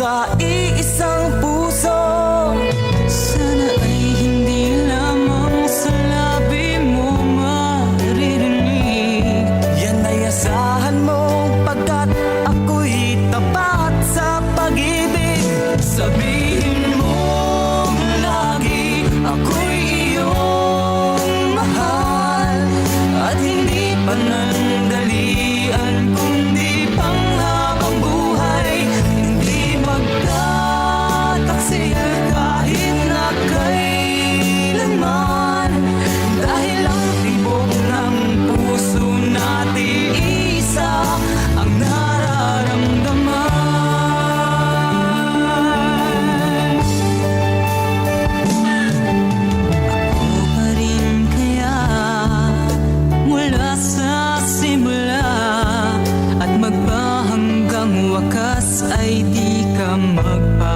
Water ay di ka magpapabaya